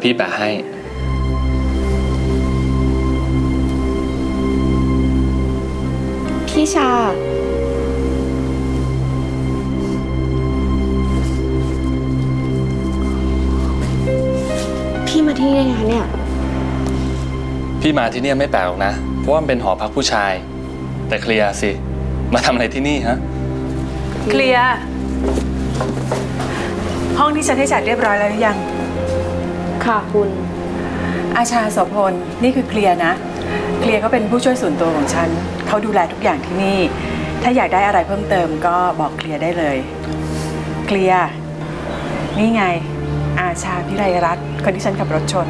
เดี๋ยวพี่แปะให้ พี่ชา พี่มาที่นี่ได้ไงคะเนี่ย พี่มาที่เนี่ยไม่แปลกหรอกนะ เพราะว่ามันเป็นหอพักผู้ชาย แต่เคลียร์สิ มาทำอะไรที่นี่ฮะ เคลียร์ ห้องที่ฉันให้จัดเรียบร้อยแล้วหรือยัง ค่ะคุณ อาชาโสพลนี่คือเคลียร์นะ เคลียร์เขาเป็นผู้ช่วยส่วนตัวของฉัน เขาดูแลทุกอย่างที่นี่ ถ้าอยากได้อะไรเพิ่มเติมก็บอกเคลียร์ได้เลย เคลียร์ นี่ไง อาชาพิไรรัตน์คนที่ฉันขับรถชน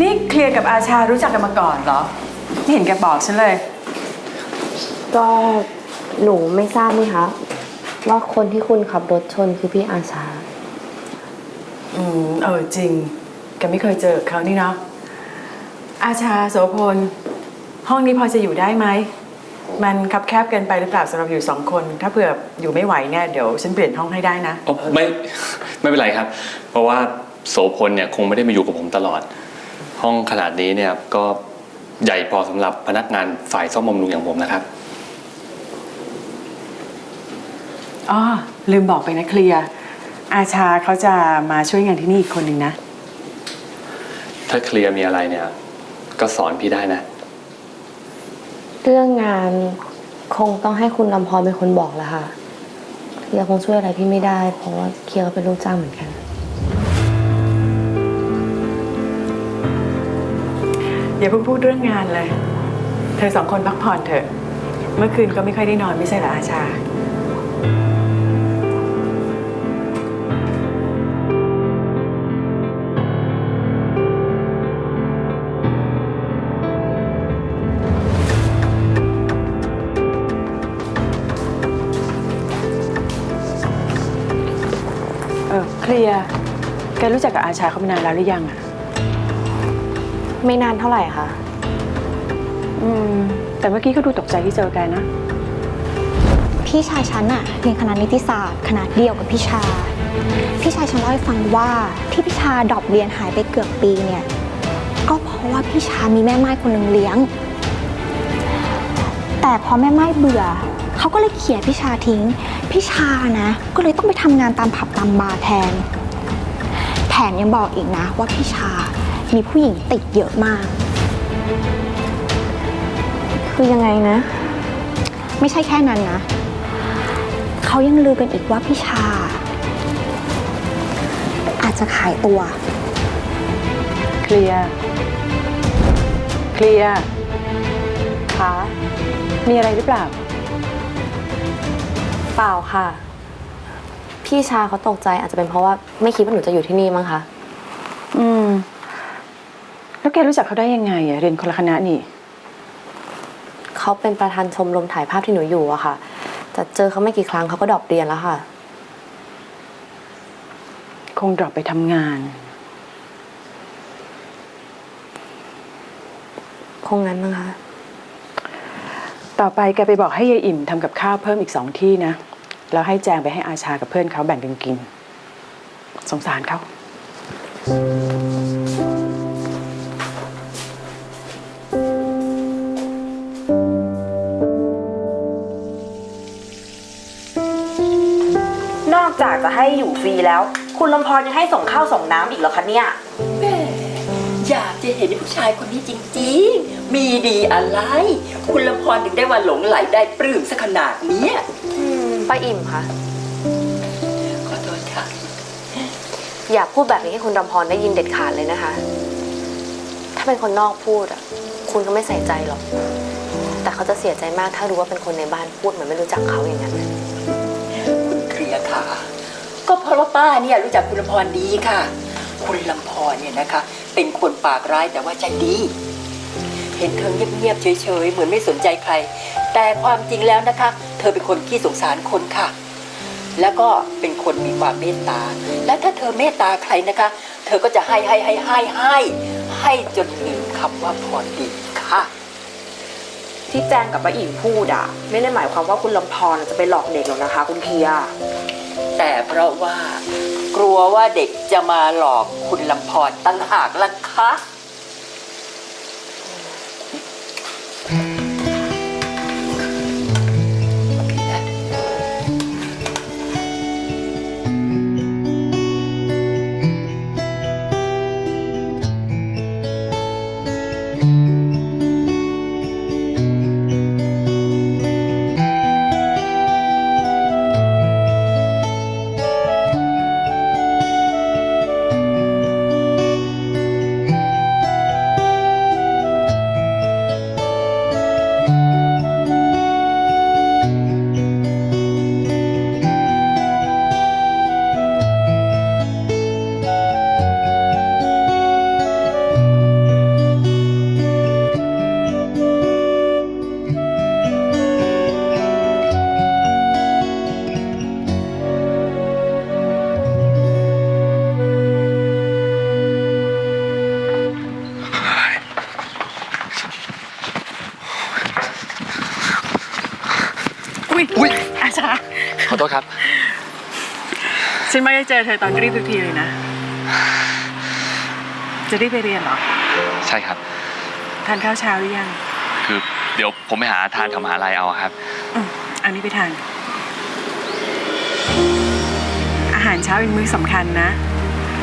นี่เคลียร์กับอาชารู้จักกันมาก่อนเหรอ ไม่เห็นแกบอกฉันเลย ก็หนูไม่ทราบนี่คะว่าคนที่คุณขับรถชนคือพี่อาชา อืมเออจริง แกไม่เคยเจอเขานี่เนาะ อาชาโสพล ห้องนี้พอจะอยู่ได้ไหม มันคับแคบเกินไปหรือเปล่าสำหรับอยู่สองคน ถ้าเผื่ออยู่ไม่ไหวเนี่ยเดี๋ยวฉันเปลี่ยนห้องให้ได้นะ อ๋อไม่ ไม่เป็นไรครับ เพราะว่าโสพลเนี่ยคงไม่ได้มาอยู่กับผมตลอด ห้องขนาดนี้เนี่ยก็ใหญ่พอสำหรับพนักงานฝ่ายซ่อมบำรุงอย่างผมนะครับ อ๋อลืมบอกไปนะเคลียร์อาชาเขาจะมาช่วยงานที่นี่อีกคนหนึ่งนะ ถ้าเคลียร์มีอะไรเนี่ย ก็สอนพี่ได้นะ เรื่องงานคงต้องให้คุณลำพรเป็นคนบอกแหละค่ะ เคลียร์คงช่วยอะไรพี่ไม่ได้ เพราะว่าเคลียร์ก็เป็นลูกจ้างเหมือนกัน อย่าเพิ่งพูดเรื่องงานเลย เธอสองคนพักผ่อนเถอะ เมื่อคืนก็ไม่ค่อยได้นอนไม่ใช่เหรออาชา เออเคลียร์ แกรู้จักกับอาชาเขามานานแล้วหรือยังอะ ไม่นานเท่าไหร่ค่ะ อืม แต่เมื่อกี้ก็ดูตกใจที่เจอแกนะ พี่ชายฉันอะเรียนคณะนิติศาสตร์คณะเดียวกับพี่ชา พี่ชายฉันเล่าให้ฟังว่าที่พี่ชาดรอปเรียนหายไปเกือบปีเนี่ย ก็เพราะว่าพี่ชามีแม่ไม้คนหนึ่งเลี้ยง แต่พอแม่ไม้เบื่อ เขาก็เลยเขี่ยพี่ชาทิ้ง พี่ชานะ ก็เลยต้องไปทำงานตามผับตามบาร์แทน แถมยังบอกอีกนะว่าพี่ชา มีผู้หญิงติดเยอะมาก คือยังไงนะ ไม่ใช่แค่นั้นนะ เขายังลือกันอีกว่าพี่ชา อาจจะขายตัว เคลียร์ เคลียร์คะมีอะไรหรือเปล่า เปล่าค่ะ พี่ชาเขาตกใจอาจจะเป็นเพราะว่าไม่คิดว่าหนูจะอยู่ที่นี่มั้งคะอืม แล้วแกรู้จักเขาได้ยังไงอะเรียนคนละคณะนี่ เขาเป็นประธานชมรมถ่ายภาพที่หนูอยู่อะค่ะ แต่เจอเขาไม่กี่ครั้งเขาก็ดรอปเรียนแล้วค่ะ คงดรอปไปทำงาน คงงั้นมั้งคะ ต่อไปแกไปบอกให้ยายอิ่มทำกับข้าวเพิ่มอีกสองที่นะ แล้วให้แจงไปให้อาชากับเพื่อนเขาแบ่งกันกิน สงสารเขานอ จากจะให้อยู่ฟรีแล้ว คุณลำพรยังให้ส่งข้าวส่งน้ำอีกเหรอคะเนี่ย แม่อยากจะเห็นผู้ชายคนนี้จริงๆ มีดีอะไร คุณลำพรถึงได้ว่าหลงไหลได้ปลื้มสักขนาดเนี้ยป้าอิ่มค่ะขอโทษค่ะ อย่าพูดแบบนี้ให้คุณรำพรได้ยินเด็ดขาดเลยนะคะ ถ้าเป็นคนนอกพูดอะคุณก็ไม่ใส่ใจหรอก แต่เขาจะเสียใจมากถ้ารู้ว่าเป็นคนในบ้านพูดเหมือนไม่รู้จักเขาอย่างนั้นน่ะคุณเคลียร์ค่ะ ก็เพราะว่าป้าเนี่ยรู้จักคุณลำพรดีค่ะ คุณลำพรเนี่ยนะคะ เป็นคนปากร้ายแต่ว่าใจดี เห็นเธอเงียบๆเฉยๆเหมือนไม่สนใจใคร แต่ความจริงแล้วนะคะ เธอเป็นคนขี้สงสารคนค่ะ แล้วก็เป็นคนมีความเมตตา และถ้าเธอเมตตาใครนะคะ เธอก็จะให้ให้ให้ให้ให้ให้จนลืมคำว่าพอดีค่ะที่แจงกับป้าอิ๋มพูดอะไม่ได้หมายความว่าคุณลำพรจะไปหลอกเด็กหรอกนะคะ คุณเคลีย แต่เพราะว่ากลัวว่าเด็กจะมาหลอกคุณลำพรตั้งหากล่ะคะ เจอเธอตอนรีบทุกทีเลยนะ จะรีบไปเรียนเหรอ ใช่ครับ ทานข้าวเช้าหรือยัง คือเดี๋ยวผมไปหาทานแถวมหาลัยเอาครับ อืมอันนี้ไปทาน อาหารเช้าเป็นมื้อสำคัญนะ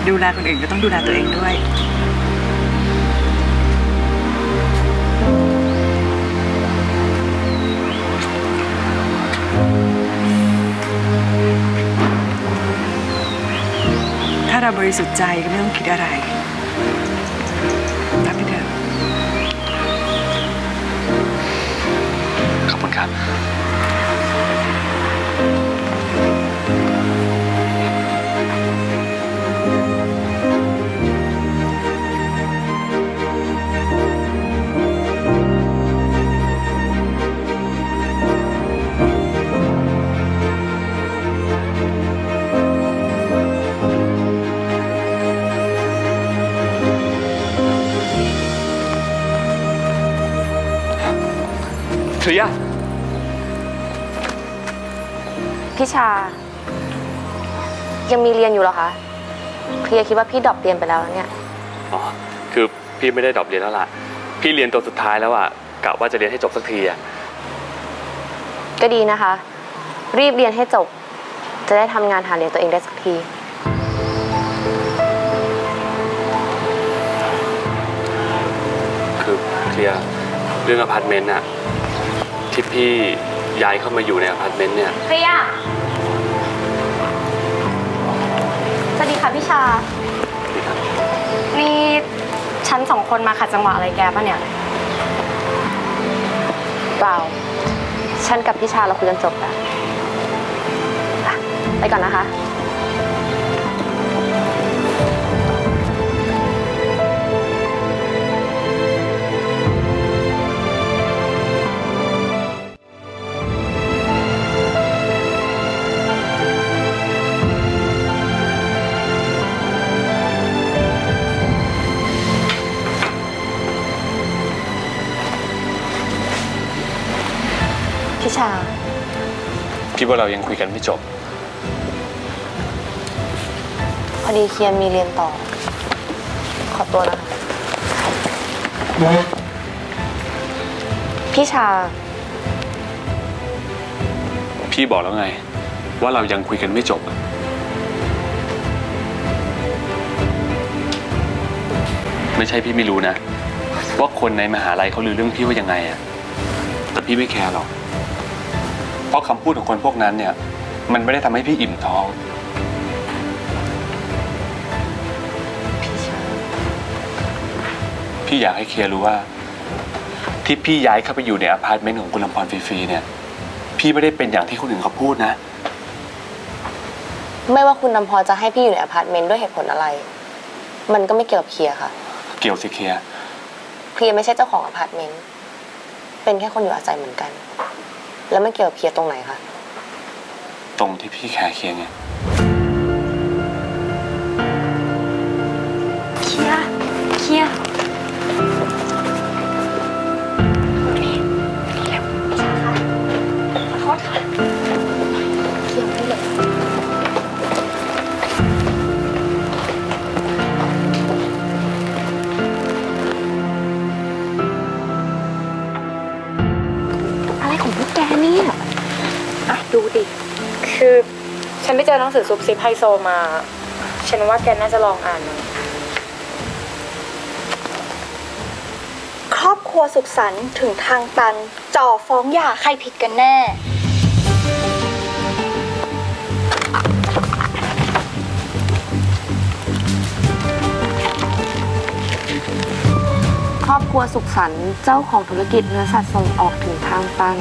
ดูแลคนอื่นก็ต้องดูแลตัวเองด้วย บริสุทธิ์ใจก็ไม่ต้องคิดอะไร เคลียร์พี่ชา ยังมีเรียนอยู่เหรอคะเคลียร์คิดว่าพี่ดรอปเรียนไปแล้วนะเนี่ย อ๋อ คือพี่ไม่ได้ดรอปเรียนแล้วล่ะ พี่เรียนตัวสุดท้ายแล้วอะกะว่าจะเรียนให้จบสักทีอะก็ดีนะคะ รีบเรียนให้จบ จะได้ทำงานหาเลี้ยงตัวเองได้สักที คือเคลียร์เรื่องอพาร์ตเมนต์อะ ที่พี่ย้ายเข้ามาอยู่ในอพาร์ตเมนต์เนี่ยเคลียร์สวัสดีค่ะพี่ชา นี่ฉันสองคนมาขัดจังหวะอะไรแกปะเนี่ย เปล่า ฉันกับพี่ชาเราคุยกันจบแล้วอะไปก่อนนะคะ ว่าเรายังคุยกันไม่จบ พอดีเคียนมีเรียนต่อ ขอตัวนะคะพี่ชา พี่บอกแล้วไง ว่าเรายังคุยกันไม่จบอะไม่ใช่พี่ไม่รู้นะ ว่าคนในมหาลัยเขาลือเรื่องพี่ว่ายังไงอะแต่พี่ไม่แคร์หรอก เพราะคำพูดของคนพวกนั้นเนี่ย มันไม่ได้ทำให้พี่อิ่มท้อง พี่อยากให้เคลียร์รู้ว่า ที่พี่ย้ายเข้าไปอยู่ในอพาร์ตเมนต์ของคุณลำพรฟรีๆเนี่ย พี่ไม่ได้เป็นอย่างที่คนอื่นเขาพูดนะ ไม่ว่าคุณนำพรจะให้พี่อยู่ในอพาร์ตเมนต์ด้วยเหตุผลอะไร มันก็ไม่เกี่ยวกับเคลียร์ค่ะ เกี่ยวสิเคลียร์ เคลียร์ไม่ใช่เจ้าของอพาร์ตเมนต์ เป็นแค่คนอยู่อาศัยเหมือนกัน แล้วมันเกี่ยวกับเคลียร์ตรงไหนคะ ตรงที่พี่แคร์เคียงไง อะดูดิ คือฉันไปเจอหนังสือซุปซิปไฮโซมา ฉันว่าแกน่าจะลองอ่านมันครอบครัวสุขสันต์ถึงทางตัน จ่อฟ้องหย่าใครผิดกันแน่ ครอบครัวสุขสันต์เจ้าของธุรกิจเนื้อสัตว์ส่งออกถึงทางตัน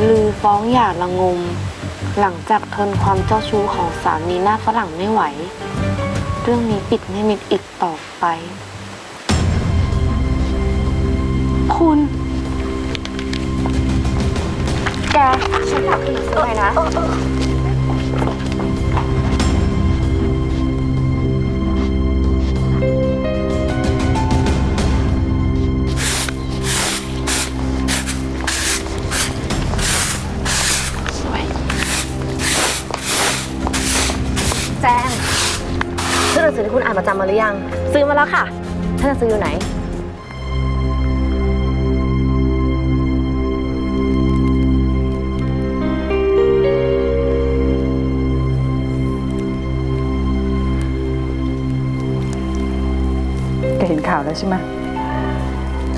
ลือฟ้องหย่าละงม หลังจากทนความเจ้าชู้ของสามีหน้าฝรั่งไม่ไหว เรื่องนี้ปิดไม่มิดอีกต่อไป คุณ แกฉันฝากคืนหนังสือหน่อยนะ มาหรือยัง ซื้อมาแล้วค่ะถ้าหนังสืออยู่ไหน แกเห็นข่าวแล้วใช่ไหม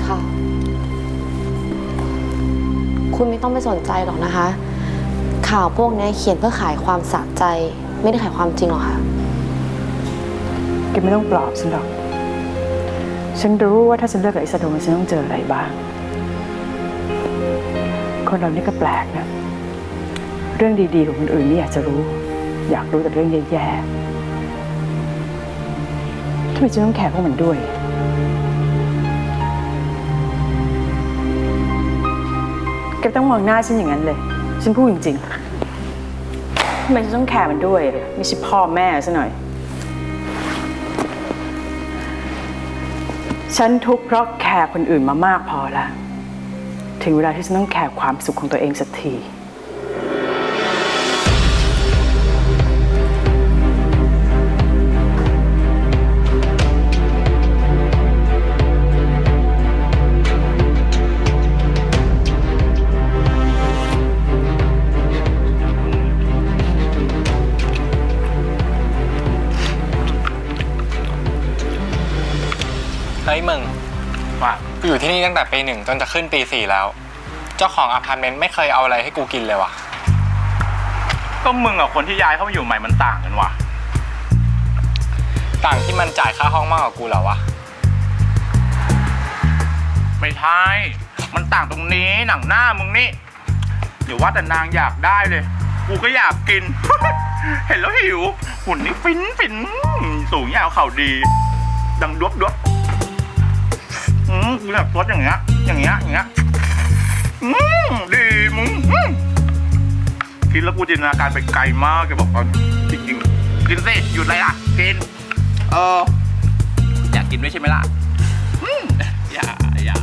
ค่ะ คุณไม่ต้องไปสนใจหรอกนะคะ ข่าวพวกนี้เขียนเพื่อขายความสะใจ ไม่ได้ขายความจริงหรอกค่ะแกไม่ต้องปลอบฉันหรอก ฉันรู้ว่าถ้าฉันเลิกกับไอ้สะดงฉันต้องเจออะไรบ้าง คนเรานี่ก็แปลกนะ เรื่องดีๆของคนอื่นนี่อยากจะรู้ อยากรู้แต่เรื่องแย่ๆทำไมฉันต้องแคร์พวกมันด้วยแกต้องมองหน้าฉันอย่างนั้นเลย ฉันพูดจริงๆทำไมฉันต้องแคร์มันด้วย ไม่ใช่พ่อแม่ซะหน่อย ฉันทุกข์เพราะแคร์คนอื่นมามากพอแล้ว ถึงเวลาที่ฉันต้องแคร์ความสุขของตัวเองสักที อยู่ที่นี่ตั้งแต่ปีหนึ่งจนจะขึ้นปีสี่แล้ว เจ้าของอพาร์ตเมนต์ไม่เคยเอาอะไรให้กูกินเลยว่ะ ก็มึงกับคนที่ย้ายเข้ามาอยู่ใหม่มันต่างกันว่ะ ต่างที่มันจ่ายค่าห้องมากกว่ากูเหรอวะ ไม่ใช่ มันต่างตรงนี้หนังหน้ามึงนี่อย่าว่าแต่นางอยากได้เลย กูก็อยากกิน เห็นแล้วหิวหุ่นนี่ฟินฟินสูงยาวเข่าดี ดังดวบดวบ อืมกูแบบรสอย่างเงี้ย อย่างเงี้ย อย่างเงี้ย อืมดีมึงอืมคิดแล้วกูจินตนาการไปไกลมากแกบอกตอนจริงๆกินสิหยุดอะไรล่ะ กิน เออ อยากกินด้วยใช่ไหมล่ะ อืมอย่าอย่า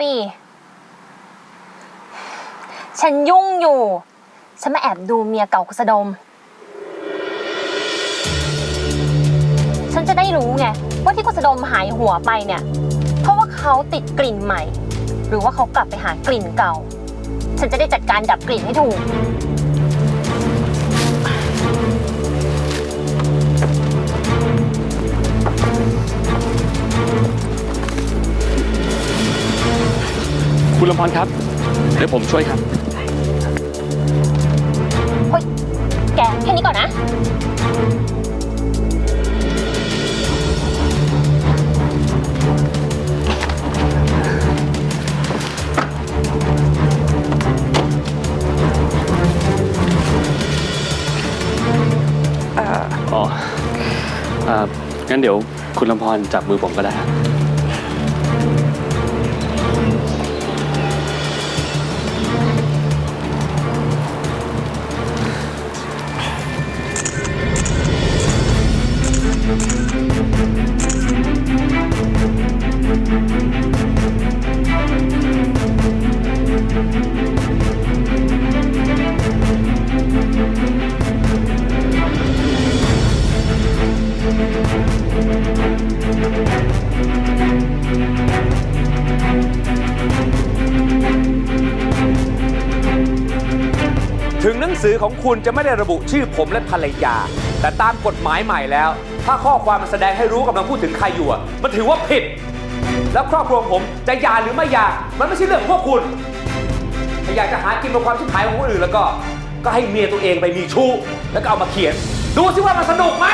ปีฉันยุ่งอยู่ ฉันมาแอบดูเมียเก่าคุสดม ฉันจะได้รู้ไง ว่าที่คุสดมหายหัวไปเนี่ย เพราะว่าเขาติดกลิ่นใหม่ หรือว่าเขากลับไปหากลิ่นเก่า ฉันจะได้จัดการดับกลิ่นให้ถูก ณลำพรครับ เดี๋ยวผมช่วยครับ โอ้ยแกแค่นี้ก่อนนะ อ๋อเอ่องั้นเดี๋ยวคุณลำพรจับมือผมก็ได้ครับ ของคุณจะไม่ได้ระบุชื่อผมและภรรยา แต่ตามกฎหมายใหม่แล้ว ถ้าข้อความมันแสดงให้รู้กำลังพูดถึงใครอยู่อะมันถือว่าผิด แล้วครอบครัวผมจะหย่าหรือไม่หย่ามันไม่ใช่เรื่องของพวกคุณถ้าอยากจะหากินกับความชิบหายของคนอื่นแล้วก็ ก็ให้เมียตัวเองไปมีชู้แล้วก็เอามาเขียน ดูสิว่ามันสนุกไหม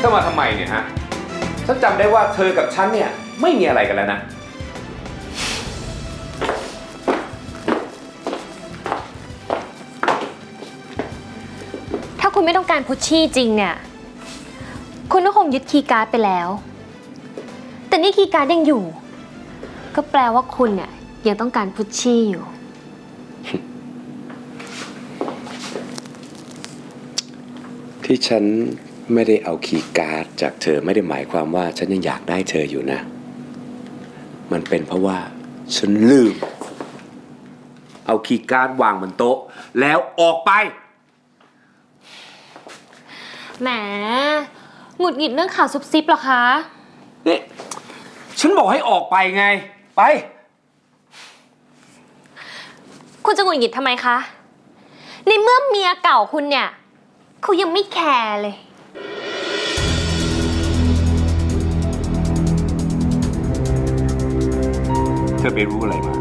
ถ้ามาทำไมเนี่ยฮะฉันจำได้ว่าเธอกับฉันเนี่ย ไม่มีอะไรกันแล้วนะ ถ้าคุณไม่ต้องการพุชชี่จริงเนี่ย คุณก็คงยึดคีย์การ์ดไปแล้ว แต่นี่คีย์การ์ดยังอยู่ ก็แปลว่าคุณเนี่ยยังต้องการพุชชี่อยู่ ที่ฉันไม่ได้เอาคีย์การ์ดจากเธอไม่ได้หมายความว่าฉันยังอยากได้เธออยู่นะ มันเป็นเพราะว่า ฉันลืม เอาคีย์การ์ดวางบนโต๊ะ แล้วออกไป แหมหงุดหงิดเรื่องข่าวซุบซิบเหรอคะ นี่ ฉันบอกให้ออกไปไง ไป คุณจะหงุดหงิดทำไมคะ ในเมื่อเมียเก่าคุณเนี่ยเขายังไม่แคร์เลย เธอไปรู้อะไรมา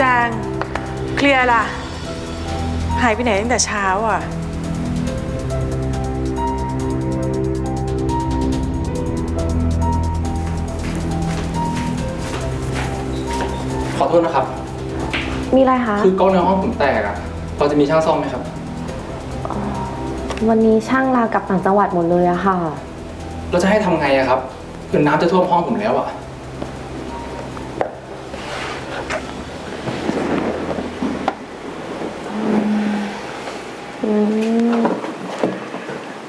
จงเคลียร์ล่ะ หายไปไหนตั้งแต่เช้าอะ โทษนะครับ มีอะไรคะ คือกล้องในห้องผมแตกอะพอจะมีช่างซ่อมไหมครับ วันนี้ช่างลากลับต่างจังหวัดหมดเลยอะค่ะ เราจะให้ทำไงอะครับ คือน้ำจะท่วมห้องผมแล้วอะ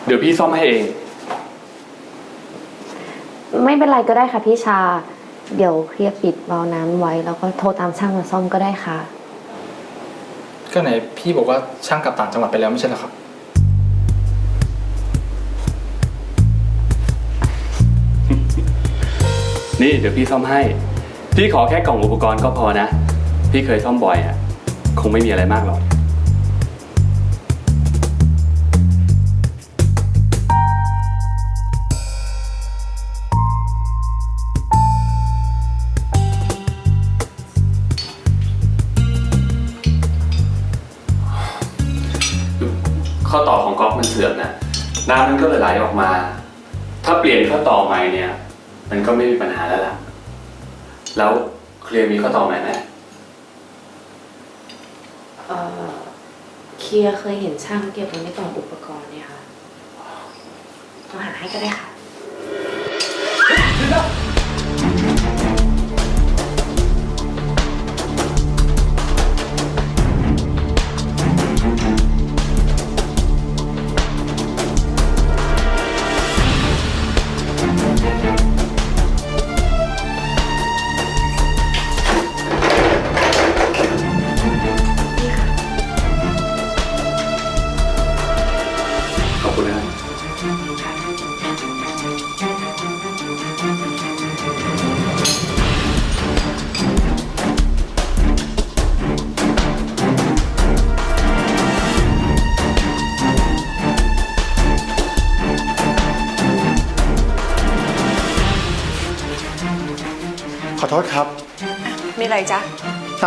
เดี๋ยวพี่ซ่อมให้เอง ไม่เป็นไรก็ได้ค่ะพี่ชา เดี๋ยวเคลียร์ปิดวาล์วน้ำไว้ แล้วก็โทรตามช่างมาซ่อมก็ได้ค่ะ ก็ไหนพี่บอกว่าช่างกลับต่างจังหวัดไปแล้วไม่ใช่เหรอครับ นี่เดี๋ยวพี่ซ่อมให้ พี่ขอแค่กล่องอุปกรณ์ก็พอนะ พี่เคยซ่อมบ่อยอะ คงไม่มีอะไรมากหรอก ออกมา ถ้าเปลี่ยนข้อต่อใหม่เนี่ย มันก็ไม่มีปัญหาแล้วล่ะ แล้วเคลียร์มีข้อต่อใหม่ไหมเอ่อเคลียร์เคยเห็นช่างเก็บไว้ในกล่องอุปกรณ์เนี่ยค่ะเราหาให้ก็ได้ค่ะ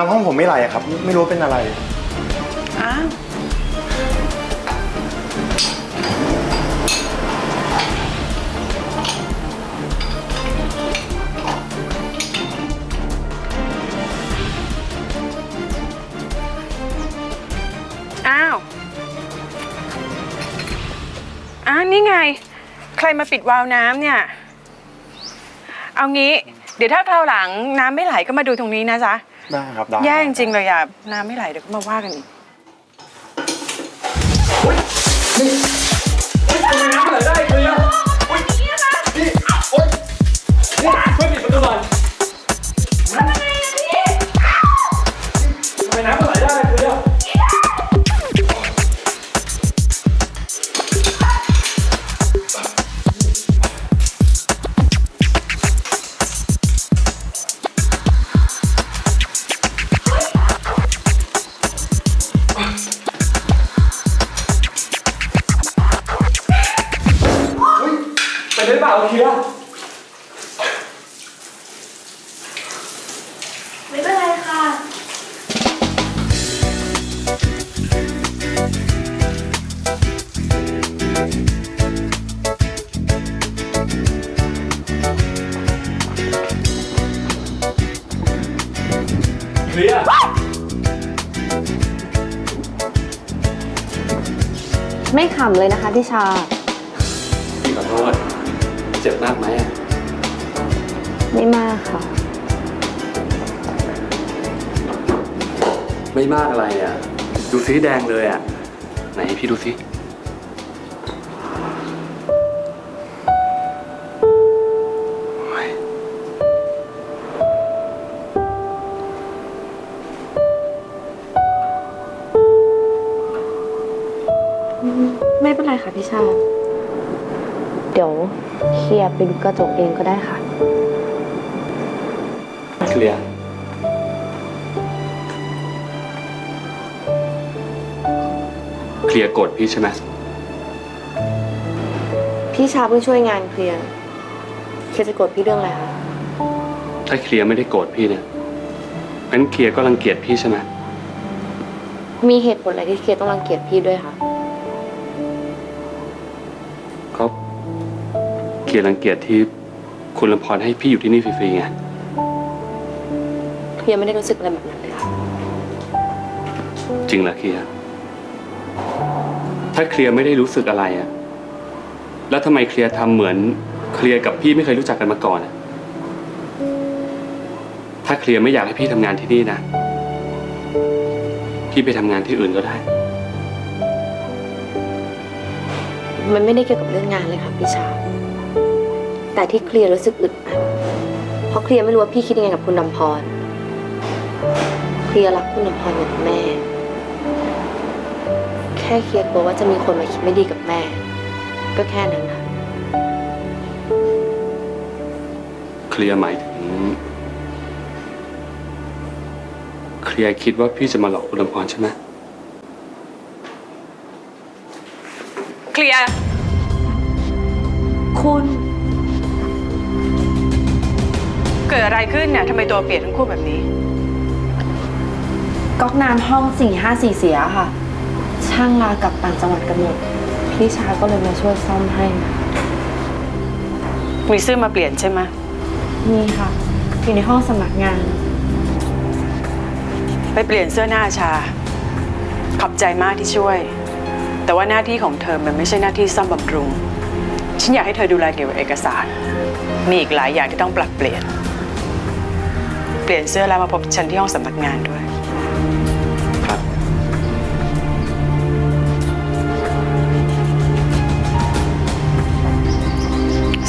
ามห้องผมไม่ไหลอะครับ ไม่รู้เป็นอะไร อ้าวอ้าวอ้าวนี่ไง ใครมาปิดวาล์วน้ำเนี่ย เอางี้ เดี๋ยวถ้าคราวหลังน้ำไม่ไหลก็มาดูตรงนี้นะจ๊ะ ได้ครับได้แย่จริงๆเลยอะน้ำไม่ไหลเดี๋ยวก็มาว่ากันอีกทำไมน้ำไหลได้เคลียร์อุ้ยนี่นี่โอ๊ยนี่ช่วยปิดประตูหน่อย เป็นได้เปล่าเคลียร์ไม่เป็นไรค่ะ เคลียร์ไม่ขำเลยนะคะพี่ชาพี่ขอโทษ เจ็บมากไหมอะไม่มากค่ะ ไม่มากอะไรอะ ดูซิแดงเลยอะ ไหนให้พี่ดูซิโอ้ยไม่เป็นไรค่ะพี่ชา เดี๋ยวเคลียร์ไปดูกระจกเองก็ได้ค่ะ เคลียร์ เคลียร์โกรธพี่ใช่ไหม พี่ชาเพิ่งช่วยงานเคลียร์เคลียร์จะโกรธพี่เรื่องอะไรคะถ้าเคลียร์ไม่ได้โกรธพี่เนี่ยงั้นเคลียร์ก็รังเกียจพี่ใช่ไหม มีเหตุผลอะไรที่เคลียร์ต้องรังเกียจพี่ด้วยคะ ลียร์รังเกียจที่คุณลำพรให้พี่อยู่ที่นี่ฟรีๆไงเคลียร์ไม่ได้รู้สึกอะไรแบบนั้นเลยค่ะจริงเหรอเคลียร์ ถ้าเคลียร์ไม่ได้รู้สึกอะไรอะแล้วทำไมเคลียร์ทำเหมือนเคลียร์กับพี่ไม่เคยรู้จักกันมาก่อนอะถ้าเคลียร์ไม่อยากให้พี่ทำงานที่นี่นะ พี่ไปทำงานที่อื่นก็ได้ มันไม่ได้เกี่ยวกับเรื่องงานเลยค่ะพี่ชา แต่ที่เคลียร์รู้สึกอึดอัดเพราะเคลียร์ไม่รู้ว่าพี่คิดยังไงกับคุณนำพร เคลียร์รักคุณนำพรเหมือนแม่ แค่เคลียร์กลัวว่าจะมีคนมาคิดไม่ดีกับแม่ ก็แค่นั้นค่ะเคลียร์หมายถึงเคลียร์คิดว่าพี่จะมาหลอกคุณลำพรใช่ไหมเคลียร์ คุณ กิดอะไรขึ้นเนี่ยทำไมตัวเปลี่ยนทั้งคู่แบบนี้ ก๊อกน้ำห้องสี่ห้าสี่เสียค่ะ ช่างลากลับต่างจังหวัดกันหมดพี่ชาก็เลยมาช่วยซ่อมให้มีซื้อมาเปลี่ยนใช่ไหมนี่ค่ะ อยู่ในห้องสมัครงาน ไปเปลี่ยนเสื้อหน้าชา ขอบใจมากที่ช่วย แต่ว่าหน้าที่ของเธอมันไม่ใช่หน้าที่ซ่อมบำรุง ฉันอยากให้เธอดูแลเกี่ยวกับเอกสาร มีอีกหลายอย่างที่ต้องปรับเปลี่ยน เปลี่ยนเสื้อแล้วมาพบฉันที่ห้องสำนักงานด้วย ครับ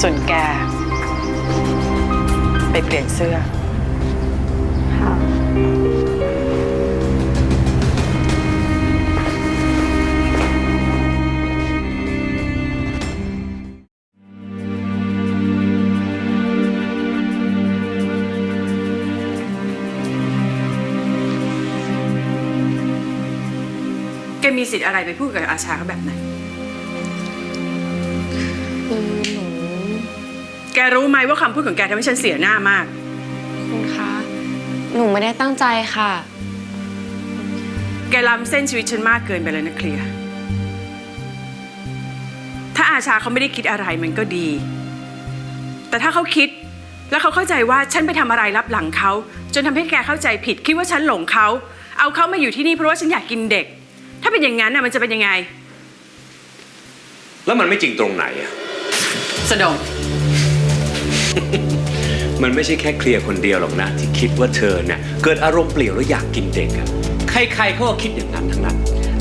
ส่วนแก ไปเปลี่ยนเสื้อ มีสิทธิ์อะไรไปพูดกับอาชาเขาแบบนั้น คือหนูแกรู้ไหมว่าคำพูดของแกทำให้ฉันเสียหน้ามาก คุณคะหหนูไม่ได้ตั้งใจค่ะ แกล้ำเส้นชีวิตฉันมากเกินไปเลยนะเคลียร์ ถ้าอาชาเขาไม่ได้คิดอะไรมันก็ดี แต่ถ้าเขาคิดแล้วเขาเข้าใจว่าฉันไปทำอะไรรับหลังเขา จนทำให้แกเข้าใจผิด คิดว่าฉันหลงเขา เอาเขามาอยู่ที่นี่เพราะว่าฉันอยากกินเด็ก ถ้าเป็นอย่างนั้นน่ะมันจะเป็นยังไง แล้วมันไม่จริงตรงไหนอะสะดง มันไม่ใช่แค่เคลียร์คนเดียวหรอกนะ ที่คิดว่าเธอเนี่ยเกิดอารมณ์เปลี่ยวแล้วอยากกินเด็กอะใครๆเขาก็คิดอย่างนั้นทั้งนั้น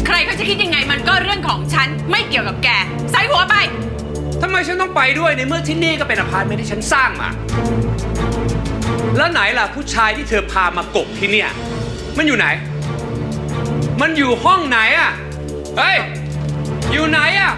ใครเขาจะคิดยังไงมันก็เรื่องของฉัน ไม่เกี่ยวกับแกใส่หัวไป ทำไมฉันต้องไปด้วยในเมื่อที่นี่ก็เป็นอพาร์ตเมนต์ที่ฉันสร้างมา แล้วไหนล่ะผู้ชายที่เธอพามากบที่เนี่ย มันอยู่ไหน มันอยู่ห้องไหนอะเฮ้ย อยู่ไหนอะ